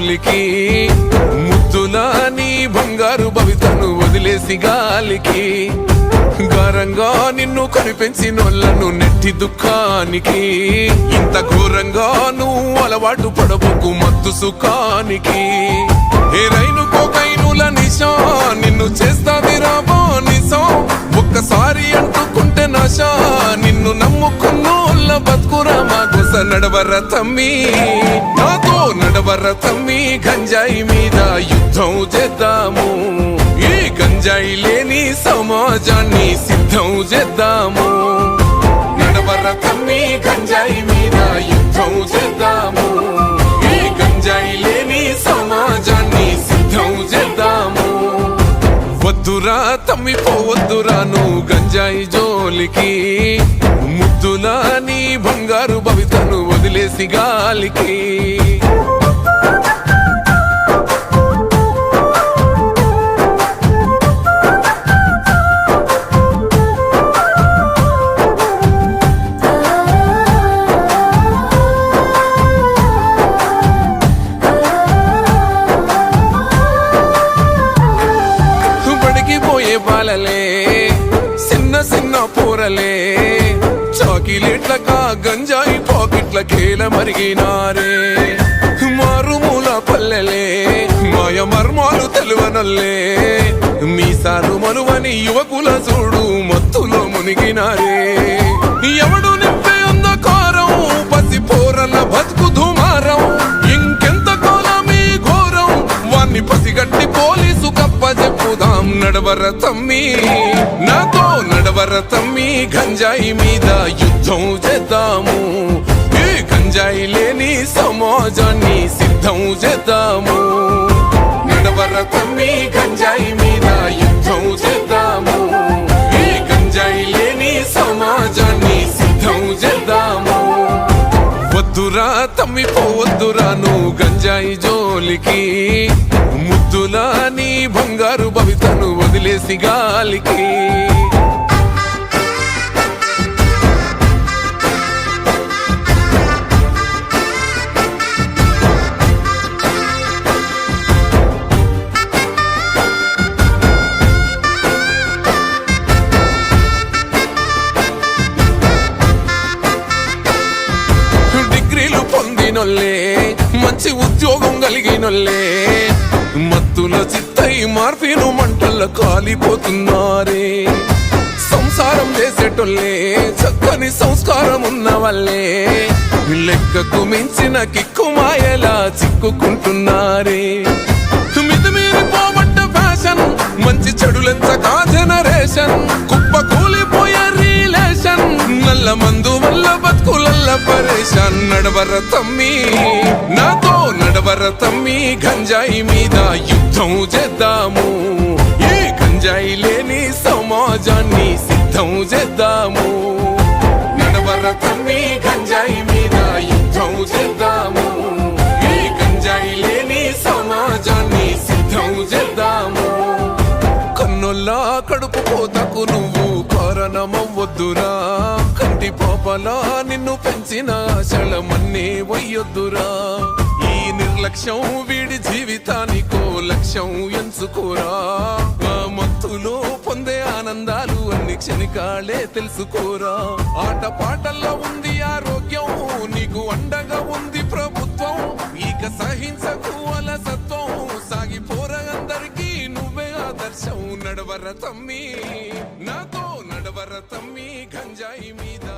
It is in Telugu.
జోలికి ముద్దులా నీ బంగారు భవితను వదిలేసి గాలికి. ఘరంగా నిన్ను కనిపెంచినోళ్ళను నెట్టి దుఃఖానికి. ఇంత ఘోరంగా నువ్వు అలవాటు పడబోకు మత్తు సుఖానికి. ఏ రైలు కోకైనుల నిశా నిన్ను చేస్తాది రాబో నిశా. ఒక్కసారి అంటుకుంటే నశా నిన్ను నమ్ముకున్నోళ్ళ బతుకురా మా నడవర తమ్మి. నాతో నడవర తమ్మి గంజాయి మీద యుద్ధం చేద్దాము. ఈ గంజాయి లేని సమాజాన్ని సిద్ధం చేద్దాము. నడవర తమ్మి గంజాయి మీద యుద్ధం చేద్దాము. ఈ గంజాయి లేని సమాజాన్ని సిద్ధం చేద్దాము. వద్దురా తమ్మి పోవద్దు. జోలికి ముద్దులా నీ బంగారు భవితను వదిలేసి గాలికి. పాలలే సిన్న బాలలే చిన్న పూరలే. చాకిలేట్లక గంజాయి పాకెట్ల కేల మరిగినారే. మారుమూల పల్లెలే మాయ మర్మాలు తెలువనల్లే. మీసాలు మనువని యువకుల చూడు మత్తులో మునిగినారే. ఎవడు నింపే అంధకారం పసి పోరల బతుకు ధూమ నడవర తమ్మి నాతో నడవర తమ్మి గంజాయి మీద యుద్ధం చేద్దాము. ఈ గంజాయి లేని సమాజాన్ని సిద్ధం చేద్దాము. నడవర తమ్మి గంజాయి మీద వద్దురా తమ్మి పోవద్దురా నువ్వు గంజాయి జోలికి. ముద్దులా నీ బంగారు భవితను వదిలేసి గాలికి. మంచి ఉద్యోగం కలిగినొల్లే మత్తుల చిత్తై మార్పిను మంటల్లో కాలిపోతున్నారే. సంసారం చేసేటోళ్ళే చక్కని సంస్కారం ఉన్న వల్లే లెక్కకు మించిన కిక్కు మాయలా చిక్కుకుంటున్నారే. మితిమీరి పోబట్ట ఫ్యాషన్ మంచి చెడులెంచగా బతుకులల్ల పరేషాన్ నడవర తమ్మి. నాతో నడవర తమ్మి గంజాయి మీద యుద్ధం చేద్దాము. ఈ గంజాయి లేని సమాజాన్ని సిద్ధం చేద్దాము. నడవర తమ్మి గంజాయి మీద యుద్ధం చేద్దాము. ఈ గంజాయి లేని సమాజాన్ని సిద్ధం చేద్దాము. కన్నుల్లా కడుపు కోతకు నువ్వు కారణమవ్వద్దురా కంటి నిన్ను పెంచిన ఆశలమన్నీ వయ్యొద్దురా. ఈ నిర్లక్ష్యం వీడి జీవితానికో లక్ష్యం ఎంచుకోరా. ఆ మత్తులో పొందే ఆనందాలు అన్ని క్షణికాలే తెలుసుకోరా. ఆట పాటల్లో ఉంది ఆరోగ్యం నీకు అండగా ఉంది ప్రభుత్వం. ఇక సహించకు అలసత్వం సాగిపోరా అందరికీ నువ్వే ఆదర్శం. నడవర తమ్మి నాతో నడవర తమ్మి గంజాయి మీద